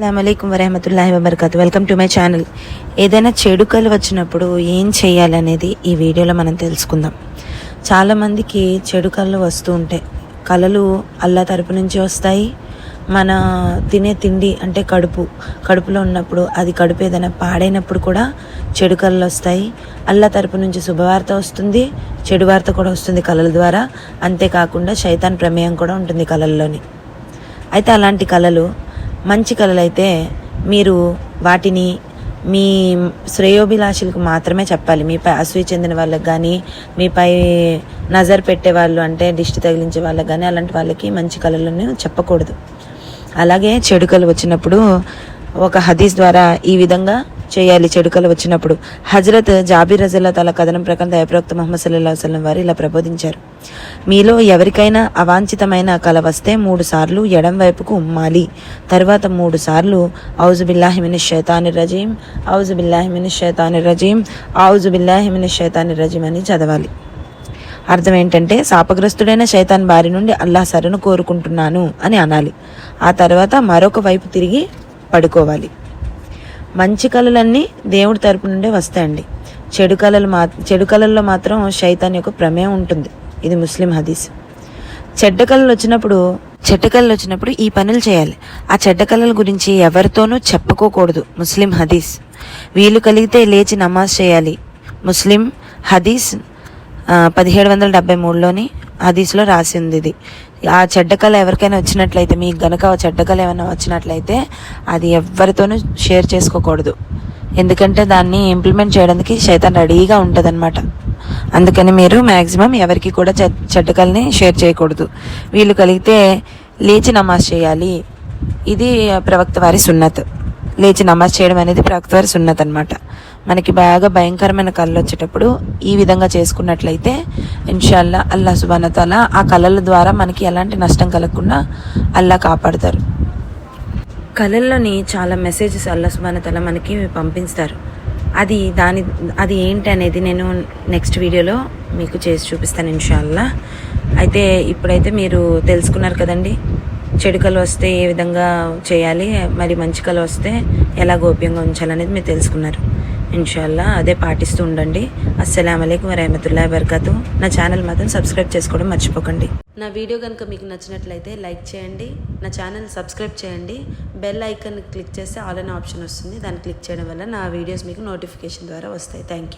అస్సలం వరహమతుల్లాహి వబర్కత్. Welcome to my channel. ఏదైనా చెడు కలు వచ్చినప్పుడు ఏం చేయాలనేది ఈ వీడియోలో మనం తెలుసుకుందాం. చాలామందికి చెడు కళ్ళు వస్తూ ఉంటాయి. కళలు అల్లా తరపు నుంచి వస్తాయి. మన తినే తిండి అంటే కడుపు. కడుపులో ఉన్నప్పుడు అది కడుపు ఏదైనా పాడైనప్పుడు కూడా చెడు కళ్ళు వస్తాయి. అల్లా తరపు నుంచి శుభవార్త వస్తుంది. చెడు వార్త కూడా వస్తుంది కళల ద్వారా. అంతేకాకుండా శైతాన్ ప్రమేయం కూడా ఉంటుంది కళల్లోని. అయితే అలాంటి కళలు మంచి కళలు అయితే మీరు వాటిని మీ శ్రేయోభిలాషులకు మాత్రమే చెప్పాలి. మీపై అసూయ చెందిన వాళ్ళకి కానీ మీపై నజర్ పెట్టే వాళ్ళు అంటే దిష్టి తగిలించే వాళ్ళకి కానీ అలాంటి వాళ్ళకి మంచి కళలను చెప్పకూడదు. అలాగే చెడు కళ వచ్చినప్పుడు ఒక హదీస్ ద్వారా ఈ విధంగా చేయాలి చెడుకలు వచ్చినప్పుడు. హజరత్ జాబిర్ రజల్లా తల కథనం ప్రకారం దయప్రవక్త మహమ్మద్ సల్లా వసలం వారు ఇలా ప్రబోధించారు. మీలో ఎవరికైనా అవాంఛితమైన కళ వస్తే మూడు సార్లు ఎడం వైపుకు ఉమ్మాలి. తర్వాత మూడు సార్లు ఔజు బిల్లాహిమిన్ షైతాని రజీం ఔజు బిల్లాహిమిన్ షైతాని రజీం ఔజు బిల్లాహిమిన్ షైతాని రజీం అని చదవాలి. అర్థం ఏంటంటే శాపగ్రస్తుడైన శైతాన్ బారి నుండి అల్లాహ్ సరను కోరుకుంటున్నాను అని అనాలి. ఆ తర్వాత మరొక వైపు తిరిగి పడుకోవాలి. మంచి కళలన్నీ దేవుడి తరపు నుండే వస్తాయండి. చెడు కళలు మా చెడు కళల్లో మాత్రం శైతాన్ యొక్క ప్రమేయం ఉంటుంది. ఇది ముస్లిం హదీస్. చెడ్డ కళలు వచ్చినప్పుడు చెడ్డ కళలు వచ్చినప్పుడు ఈ పనులు చేయాలి. ఆ చెడ్డ కళల గురించి ఎవరితోనూ చెప్పుకోకూడదు. ముస్లిం హదీస్. వీలు కలిగితే లేచి నమాజ్ చేయాలి. ముస్లిం హదీస్ పదిహేడు వందల డెబ్బై మూడులోని హదీస్లో రాసి ఉంది ఇది. ఆ చెడ్డ కళ ఎవరికైనా వచ్చినట్లయితే మీకు గనక ఆ చెడ్డ కళ ఏమైనా వచ్చినట్లయితే అది ఎవరితోనూ షేర్ చేసుకోకూడదు. ఎందుకంటే దాన్ని ఇంప్లిమెంట్ చేయడానికి శైతాన్ రెడీగా ఉంటుందన్నమాట. అందుకని మీరు మ్యాక్సిమం ఎవరికి కూడా చెడ్డ కళని షేర్ చేయకూడదు. వీళ్ళు కలిగితే లేచి నమాజ్ చేయాలి. ఇది ప్రవక్త వారి సున్నత్. లేచి నమాజ్ చేయడం అనేది ప్రవక్త వారి సున్నత్ అనమాట మనకి బాగా భయంకరమైన కళ్ళు వచ్చేటప్పుడు ఈ విధంగా చేసుకున్నట్లయితే ఇన్షాల్లా అల్లా సుబానతాల ఆ కళల ద్వారా మనకి ఎలాంటి నష్టం కలగకుండా అల్లా కాపాడతారు. కళల్లోని చాలా మెసేజెస్ అల్లా సుబానతాల మనకి పంపిస్తారు. అది దాని అది ఏంటి అనేది నేను నెక్స్ట్ వీడియోలో మీకు చేసి చూపిస్తాను ఇన్షాల్లా. అయితే ఇప్పుడైతే మీరు తెలుసుకున్నారు కదండి. చెడు కళ వస్తే ఏ విధంగా చేయాలి మరి మంచి కళ వస్తే ఎలా గోప్యంగా ఉంచాలనేది మీరు తెలుసుకున్నారు. ఇన్షాల్లా అదే పాటిస్తూ ఉండండి. అస్సలం అయికం వరహమతుల్లా వరకతు నా ఛానల్ మాత్రం సబ్స్క్రైబ్ చేసుకోవడం మర్చిపోకండి. నా వీడియో కనుక మీకు నచ్చినట్లయితే లైక్ చేయండి. నా ఛానల్ సబ్స్క్రైబ్ చేయండి. బెల్ ఐకన్ క్లిక్ చేస్తే ఆల్ అనే ఆప్షన్ వస్తుంది. దాన్ని క్లిక్ చేయడం వల్ల నా వీడియోస్ మీకు నోటిఫికేషన్ ద్వారా వస్తాయి. Thank you